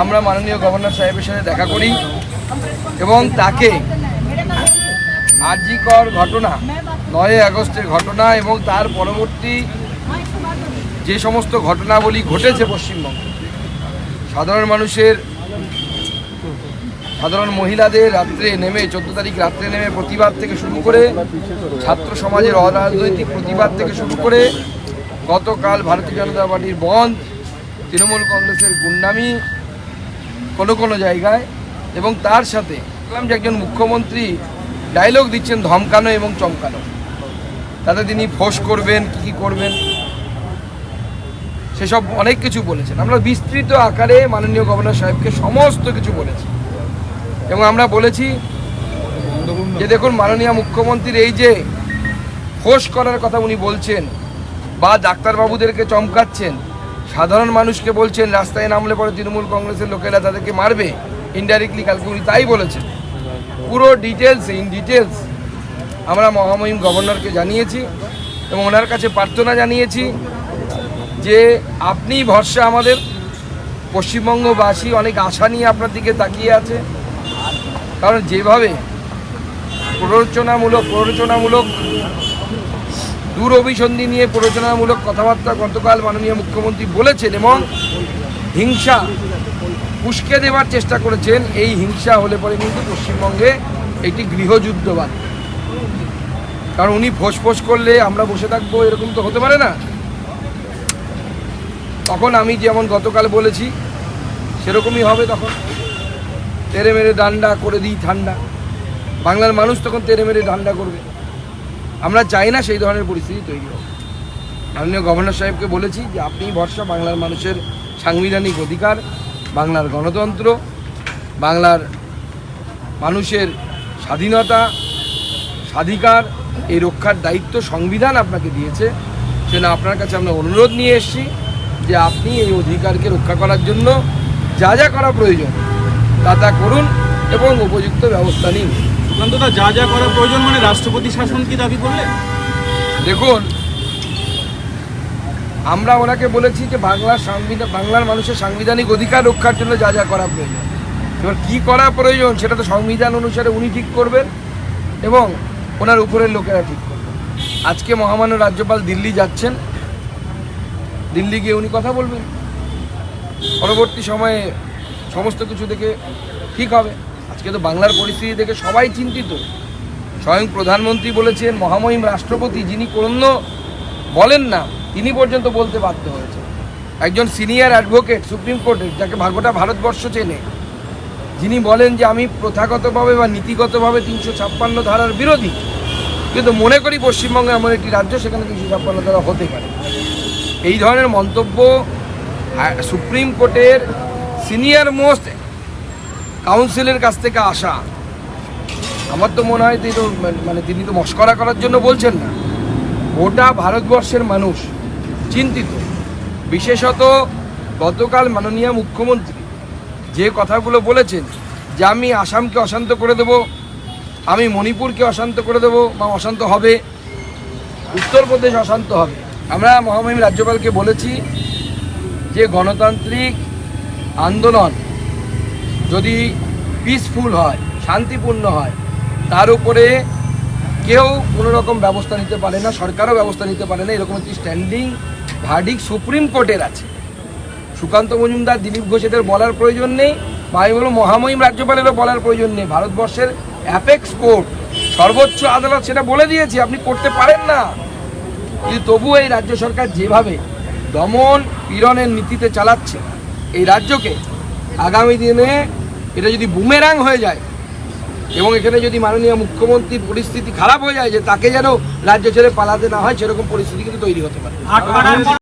আমরা মাননীয় গভর্নর সাহেবের সাথে দেখা করি এবং তাকে আরজিকর ঘটনা, নয় আগস্টের ঘটনা এবং তার পরবর্তী যে সমস্ত ঘটনাবলী ঘটেছে পশ্চিমবঙ্গে, সাধারণ মানুষের, সাধারণ মহিলাদের রাত্রে নেমে, চোদ্দ তারিখ রাত্রে নেমে প্রতিবাদ থেকে শুরু করে, ছাত্র সমাজের অরাজনৈতিক প্রতিবাদ থেকে শুরু করে গতকাল ভারতীয় জনতা পার্টির বন্ধ তৃণমূল কংগ্রেসের গুন্ডামি কোনো কোনো জায়গায় এবং তার সাথে দেখলাম যে একজন মুখ্যমন্ত্রী ডায়লগ দিচ্ছেন ধমকানো এবং চমকানো। তাতে তিনি ফোঁস করবেন, কী কী করবেন, সেসব অনেক কিছু বলেছেন। আমরা বিস্তৃত আকারে মাননীয় গভর্নর সাহেবকে সমস্ত কিছু বলেছি। এবং আমরা বলেছি যে দেখুন মাননীয় মুখ্যমন্ত্রীর এই যে ফোঁস করার কথা উনি বলছেন বা ডাক্তারবাবুদেরকে চমকাচ্ছেন সাধারণ মানুষকে বলছেন, রাস্তায় নামলে পরে তৃণমূল কংগ্রেসের লোকেরা তাদেরকে মারবে। ইনডাইরেক্টলি কালকে উনি তাই বলেছেন। পুরো ডিটেলস ইন ডিটেলস আমরা মহামহিম গভর্নরকে জানিয়েছি এবং ওনার কাছে প্রার্থনা জানিয়েছি যে আপনি ভরসা আমাদের। পশ্চিমবঙ্গবাসী অনেক আশা নিয়ে আপনার দিকে তাকিয়ে আছে। কারণ যেভাবে প্ররোচনামূলক প্ররোচনামূলক দূর অভিসন্ধি নিয়ে প্ররোচনামূলক কথাবার্তা গতকাল মাননীয় মুখ্যমন্ত্রী বলেছেন এবং হিংসা উস্কে দেওয়ার চেষ্টা করেছেন। এই হিংসা হলে পরে কিন্তু পশ্চিমবঙ্গে একটি গৃহযুদ্ধ কারণ উনি ফোঁস করলে আমরা বসে থাকব, এরকম তো হতে পারে না। তখন আমি যেমন গতকাল বলেছি, সেরকমই হবে তখন। তেরে মেরে ডান্ডা করে দিই ঠান্ডা। বাংলার মানুষ তখন তেরে মেরে ডান্ডা করবে। আমরা চাই না সেই ধরনের পরিস্থিতি তৈরি হোক। মাননীয় গভর্নর সাহেবকে বলেছি যে আপনি ভরসা, বাংলার মানুষের সাংবিধানিক অধিকার, বাংলার গণতন্ত্র, বাংলার মানুষের স্বাধীনতা, স্বাধিকার, এই রক্ষার দায়িত্ব সংবিধান আপনাকে দিয়েছে। সেজন্য আপনার কাছে আমরা অনুরোধ নিয়ে এসেছি যে আপনি এই অধিকারকে রক্ষা করার জন্য যা যা করা প্রয়োজন তা তা করুন এবং উপযুক্ত ব্যবস্থা নিন। সুকান্তদা যা যা করা প্রয়োজন মানে রাষ্ট্রপতি শাসন কি দাবি করলেন? দেখুন, আমরা ওনাকে বলেছি যে বাংলার সাংবিধান বাংলার মানুষের সাংবিধানিক অধিকার রক্ষার জন্য যা যা করা প্রয়োজন। এবার কী করা প্রয়োজন সেটা তো সংবিধান অনুসারে উনি ঠিক করবেন এবং ওনার উপরের লোকেরা ঠিক করবেন। আজকে মহামান্য রাজ্যপাল দিল্লি যাচ্ছেন। দিল্লি গিয়ে উনি কথা বলবেন। পরবর্তী সময়ে সমস্ত কিছু দেখে ঠিক হবে। আজকে তো বাংলার পরিস্থিতি দেখে সবাই চিন্তিত। স্বয়ং প্রধানমন্ত্রী বলেছেন, মহামহিম রাষ্ট্রপতি যিনি কোনো বলেন না, তিনি পর্যন্ত বলতে বাধ্য হয়েছে একজন সিনিয়র অ্যাডভোকেট, সুপ্রিম কোর্টের যাকে ভাগোটা ভারতবর্ষ চেনে, যিনি বলেন যে আমি প্রথাগতভাবে বা নীতিগতভাবে তিনশো ছাপ্পান্ন ধারার বিরোধী। কিন্তু মনে করি পশ্চিমবঙ্গে এমন একটি রাজ্য, সেখানে তিনশো ছাপ্পান্ন ধারা হতে পারে। এই ধরনের মন্তব্য সুপ্রিম কোর্টের সিনিয়র মোস্ট কাউন্সিলের কাছ থেকে আসা। আমার তো মনে হয় তিনি তো মানে তিনি তো মস্করা করার জন্য বলছেন না। গোটা ভারতবর্ষের মানুষ চিন্তিত। বিশেষত গতকাল মাননীয় মুখ্যমন্ত্রী যে কথাগুলো বলেছেন, যে আমি আসামকে অশান্ত করে দেব, আমি মণিপুরকে অশান্ত করে দেব, বা অশান্ত হবে, উত্তরপ্রদেশ অশান্ত হবে। আমরা মহামহিম রাজ্যপালকে বলেছি যে গণতান্ত্রিক আন্দোলন যদি পিসফুল হয়, শান্তিপূর্ণ হয়, তার উপরে কেউ কোনো রকম ব্যবস্থা নিতে পারে না, সরকারও ব্যবস্থা নিতে পারে না, এরকম একটি স্ট্যান্ডিং ভার্ডিক সুপ্রিম কোর্টের আছে। সুকান্ত মজুমদার, দিলীপ ঘোষ এদের বলার প্রয়োজন নেই বা আমি বলব মহামহিম রাজ্যপালেরও বলার প্রয়োজন নেই। ভারতবর্ষের অ্যাপেক্স কোর্ট সর্বোচ্চ আদালত সেটা বলে দিয়েছে, আপনি করতে পারেন না। কিন্তু তবুও এই রাজ্য সরকার যেভাবে দমন পীড়নের নীতিতে চালাচ্ছে, এই রাজ্যকে আগামী দিনে এটা যদি বুমেরাং হয়ে যায় এবং এখানে যদি মাননীয় মুখ্যমন্ত্রীর পরিস্থিতি খারাপ হয়ে যায় যে তাকে যেন রাজ্য ছেড়ে পালাতে না হয়, সেরকম পরিস্থিতি কিন্তু তৈরি হতে পারে।